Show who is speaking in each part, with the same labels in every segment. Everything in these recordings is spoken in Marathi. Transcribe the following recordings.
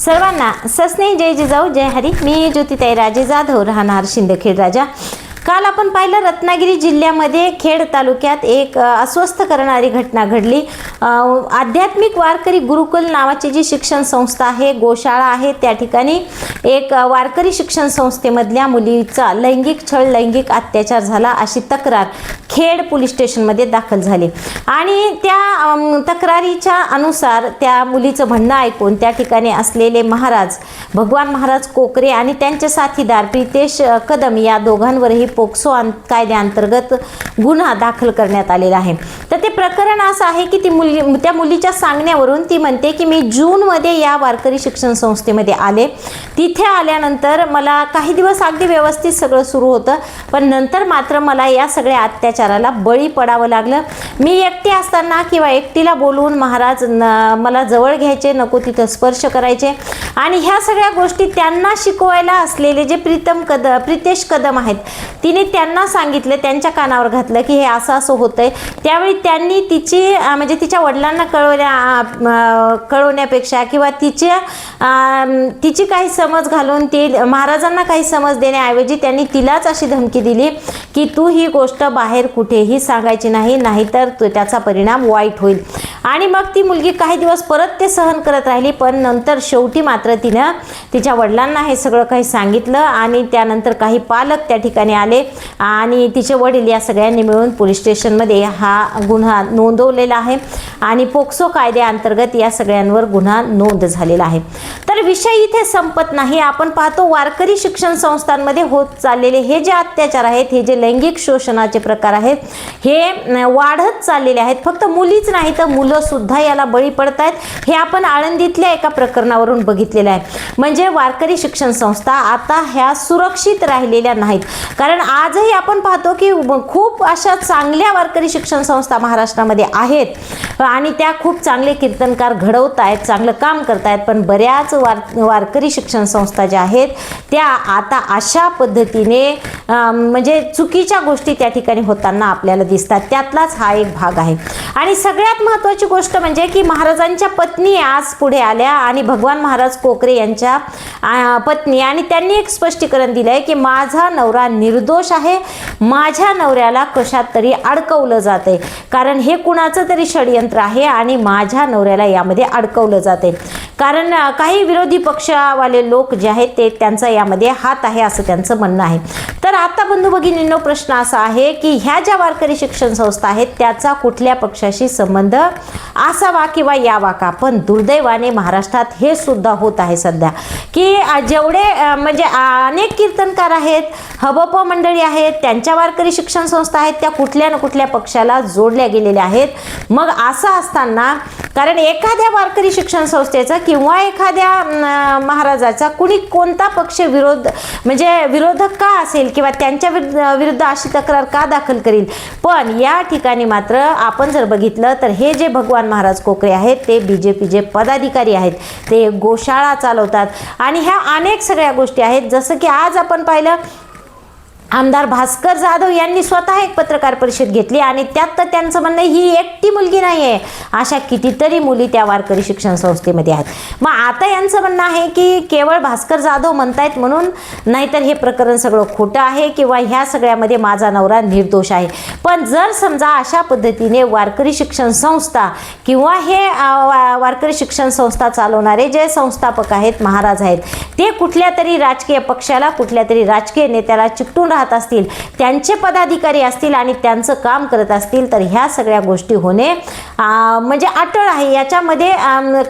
Speaker 1: सर्वांना सस्ने जय जिजाऊ जय हरी. मी ज्योतिताई राजे जाधव राहणार शिंदखेड राजा. काल आपण पाहिलं रत्नागिरी जिल्ह्यामध्ये खेड तालुक्यात एक अस्वस्थ करणारी घटना घडली. आध्यात्मिक वारकरी गुरुकुल नावाची जी शिक्षण संस्था आहे गोशाळा आहे त्या ठिकाणी एक वारकरी शिक्षण संस्थेमधल्या मुलीचा लैंगिक छळ लैंगिक अत्याचार झाला अशी तक्रार खेड पोलीस स्टेशनमध्ये दाखल झाली. आणि त्या तक्रारीच्या अनुसार त्या मुलीचं म्हणणं ऐकून त्या ठिकाणी असलेले महाराज भगवान महाराज कोकरे आणि त्यांचे साथीदार प्रितेश कदम या दोघांवरही पोक्सो कायद्याअंतर्गत गुन्हा दाखल करण्यात आलेला आहे. तर ते प्रकरण असं आहे की ती मुली त्या मुलीच्या सांगण्यावरून ती म्हणते की मी जूनमध्ये या वारकरी शिक्षण संस्थेमध्ये आले. तिथे आल्यानंतर मला काही दिवस अगदी व्यवस्थित सगळं सुरू होतं पण नंतर मात्र मला या सगळ्या अत्याचाराला बळी पडावं लागलं. मी एकटी असताना किंवा एकटीला बोलवून महाराज न मला जवळ घ्यायचे नको तिथं स्पर्श करायचे. आणि ह्या सगळ्या गोष्टी त्यांना शिकवायला असलेले जे प्रीतम कद प्रितेश कदम आहेत तिने त्यांना सांगितलं त्यांच्या कानावर घातलं की हे असं असं होतंय. त्यावेळी त्यांनी तिची म्हणजे तिच्या वडिलांना कळवल्या कळवण्यापेक्षा किंवा तिच्या तिची काही समज घालून ती महाराजांना काही समज देण्याऐवजी त्यांनी तिलाच अशी धमकी दिली की तू ही गोष्ट बाहेर कुठेही सांगायची नाही नाहीतर त्याचा परिणाम वाईट होईल. आणि मग ती मुलगी काही दिवस परत ते सहन करत राहिली पण नंतर शेवटी मात्र तिनं तिच्या वडिलांना हे सगळं काही सांगितलं आणि त्यानंतर काही पालक त्या ठिकाणी आले आणि तिचे वडील या सगळ्यांनी मिळून पोलीस स्टेशनमध्ये हा गुन्हा नोंदवलेला आहे आणि पोक्सो कायद्याअंतर्गत या सगळ्यांवर गुन्हा नोंद झालेला आहे. तर विषय इथे संपत नाही. आपण पाहतो वारकरी शिक्षण संस्थांमध्ये होत चाललेले हे जे अत्याचार आहेत हे जे लैंगिक शोषणाचे प्रकार आहेत हे वाढत चाललेले आहेत. फक्त मुलीच नाही तर मुलं सुद्धा याला बळी पडत आहेत हे आपण आळंदीतल्या एका प्रकरणावरून बघितलेलं आहे. म्हणजे वारकरी शिक्षण संस्था आता ह्या सुरक्षित राहिलेल्या नाहीत. कारण आजही आपण पाहतो की खूप अशा चांगल्या वारकरी शिक्षण संस्था महाराष्ट्र महाराष्ट्रामध्ये आहेत. आणि त्या खूप चांगले कीर्तनकार घडवत आहेत चांगलं काम करत आहेत पण बऱ्याच वार वारकरी शिक्षण संस्था ज्या आहेत त्या आता अशा पद्धतीने म्हणजे चुकीच्या गोष्टी त्या ठिकाणी होताना आपल्याला दिसतात. त्यातलाच हा एक भाग आहे. आणि सगळ्यात महत्त्वाची गोष्ट म्हणजे की महाराजांच्या पत्नी आज पुढे आल्या आणि भगवान महाराज कोकरे यांच्या पत्नी आणि त्यांनी एक स्पष्टीकरण दिलं आहे की माझा नवरा निर्दोष आहे माझ्या नवऱ्याला कशात तरी अडकवलं जात आहे कारण हे कुणाचं तरी षडयंत्र आहे आणि माझ्या नवऱ्याला यामध्ये अडकवलं जाते. कारण काही विरोधी पक्षावाले लोक जे आहेत ते त्यांचा यामध्ये हात आहे असं त्यांचं म्हणणं आहे. तर आता बंधू भगिनींनो प्रश्न असा आहे की ह्या ज्या वारकरी शिक्षण संस्था आहेत त्याचा कुठल्या पक्षाशी संबंध असावा किंवा यावा का? पण दुर्दैवाने महाराष्ट्रात हे सुद्धा होत आहे सध्या. की जेवढे म्हणजे अनेक कीर्तनकार आहेत हबप मंडळी आहेत त्यांच्या वारकरी शिक्षण संस्था आहेत त्या कुठल्या ना कुठल्या पक्षाला जोडल्या गेलेल्या आहेत. मग असं असताना कारण एखाद्या वारकरी शिक्षण संस्थेचा किंवा एखाद्या महाराजाचा कुणी कोणता पक्ष विरोध म्हणजे विरोधक का असेल किंवा त्यांच्या विरुद्ध अशी तक्रार का दाखल करील? पण या ठिकाणी मात्र आपण जर बघितलं तर हे जे भगवान महाराज कोकरे आहेत. ते बी जे पीचे पदाधिकारी आहेत. ते गोशाळा चालवतात. आणि ह्या अनेक सगळ्या गोष्टी आहेत. जसं की आज आपण पाहिलं आमदार भास्कर जाधव यांनी स्वतः एक पत्रकार परिषद घेतली आणि त्यात तर त्यांचं म्हणणं ही एकटी मुलगी नाही आहे. अशा कितीतरी मुली त्या वारकरी शिक्षण संस्थेमध्ये आहेत. मग आता यांचं म्हणणं आहे की केवळ भास्कर जाधव म्हणतायत म्हणून नाहीतर हे प्रकरण सगळं खोटं आहे किंवा ह्या सगळ्यामध्ये माझा नवरा निर्दोष आहे. पण जर समजा अशा पद्धतीने वारकरी शिक्षण संस्था किंवा हे वा- वारकरी शिक्षण संस्था चालवणारे जे संस्थापक आहेत महाराज आहेत ते कुठल्या तरी राजकीय पक्षाला कुठल्या तरी राजकीय नेत्याला चिकटून राहत असतील त्यांचे पदाधिकारी असतील आणि त्यांचं काम करत असतील तर ह्या सगळ्या गोष्टी होणे म्हणजे अटळ आहे. याच्यामध्ये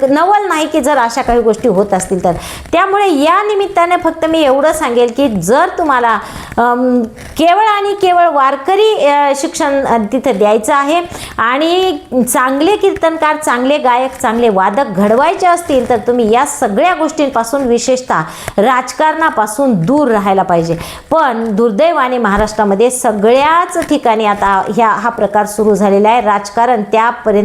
Speaker 1: नवल नाही की जर अशा काही गोष्टी होत असतील तर. त्यामुळे या निमित्ताने फक्त मी एवढं सांगेल की जर तुम्हाला केवळ आणि केवळ वारकरी शिक्षण तिथं द्यायचं आहे आणि चांगले कीर्तनकार चांगले गायक चांगले वादक घडवायचे असतील तर तुम्ही या सगळ्या गोष्टींपासून विशेषतः राजकारणापासून दूर राहायला पाहिजे. पण दुर्दैवाने महाराष्ट्रामध्ये सगळ्याच ठिकाणी आता ह्या हा प्रकार सुरू झालेला आहे. राजकारण त्यापर्यंत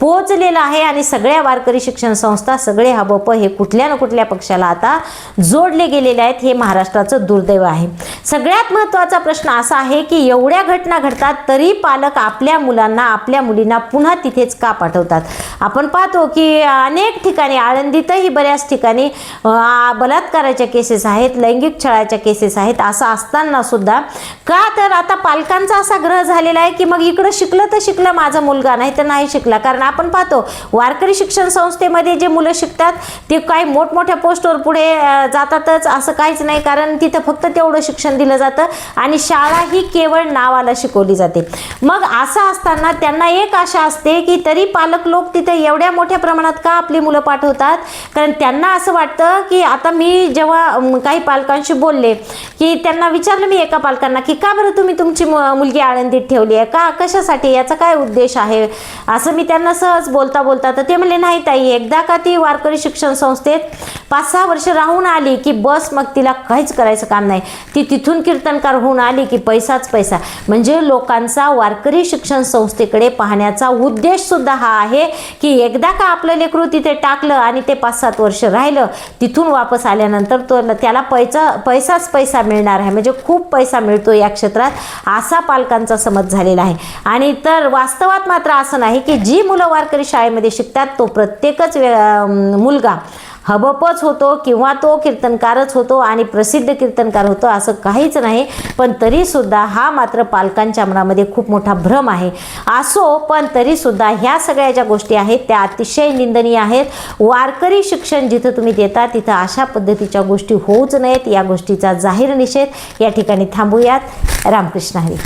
Speaker 1: पोहोचलेलं आहे आणि सगळ्या वारकरी शिक्षण संस्था सगळे हबप हे कुठल्या ना कुठल्या पक्षाला आता जोडले गेलेले आहेत हे महाराष्ट्राचं दुर्दैव आहे. सगळ्यात महत्त्वाचा प्रश्न असा आहे की एवढ्या घटना घडतात तरी पालक आपल्या मुलांना आपल्या मुलींना पुन्हा तिथेच का पाठवतात? आपण पाहतो की अनेक ठिकाणी आळंदीतही बऱ्याच ठिकाणी बलात्काराच्या केसेस आहेत लैंगिक छळाच्या केसेस आहेत असं असताना सुद्धा का तर आता पालकांचा असा ग्रह झालेला आहे की मग इकडं शिकलं तर शिकलं माझा मुलगा नाही तर नाही शिकला. कारण आपण पाहतो वारकरी शिक्षण संस्थेमध्ये जे मुलं शिकतात ते काही मोठमोठ्या पोस्टवर पुढे जातातच असं काहीच नाही. कारण तिथं फक्त तेवढं शिक्षण दिलं जातं आणि शाळा ही केवळ नावाला शिकवली जाते. मग असं असताना त्यांना एक आशा असते की तरी पालक लोक तिथे एवढ्या मोठ्या प्रमाणात का आपली मुलं पाठवतात? कारण त्यांना असं वाटतं की आता मी जेव्हा काही पालकांशी बोलले की त्यांना विचारलं मी एका पालकांना की का बरं तुम्ही तुमची मु- मुलगी आळंदीत ठेवली आहे? का कशासाठी? याचा काय उद्देश आहे? असं मी त्यांना सहज बोलता बोलता तर ते म्हणले नाही ताई एकदा का ती वारकरी शिक्षण संस्थेत पाच सहा वर्ष राहून आली की बस मग तिला काहीच करायचं काम नाही. ती तिथून कीर्तनकार होऊन आली की पैसाच पैसा. म्हणजे लोकांचा वारकरी शिक्षण संस्थेकडे पाहण्याचा उद्देश सुद्धा हा आहे की एकदा का आपलं लेकरू तिथे टाकलं आणि ते पाच सात वर्ष राहिलं तिथून वापस आल्यानंतर तो त्याला पैसा पैसाच पैसा मिळणार आहे. म्हणजे खूप पैसा मिळतो या क्षेत्रात असा पालकांचा समज झालेला आहे. आणि तर वास्तवात मात्र असं नाही की जी मुलं वारकरी शाळेमध्ये शिकतात तो प्रत्येकच मुलगा हबपच होतो किंवा तो कीर्तनकारच होतो आणि प्रसिद्ध कीर्तनकार होतो असं काहीच नाही. पण तरीसुद्धा हा मात्र पालकांच्या मनामध्ये खूप मोठा भ्रम आहे. असो पण तरीसुद्धा ह्या सगळ्या ज्या गोष्टी आहेत त्या अतिशय निंदनीय आहेत. वारकरी शिक्षण जिथं तुम्ही देता तिथं अशा पद्धतीच्या गोष्टी होऊच नयेत. या गोष्टीचा जाहीर निषेध या ठिकाणी थांबूयात. रामकृष्ण हरी.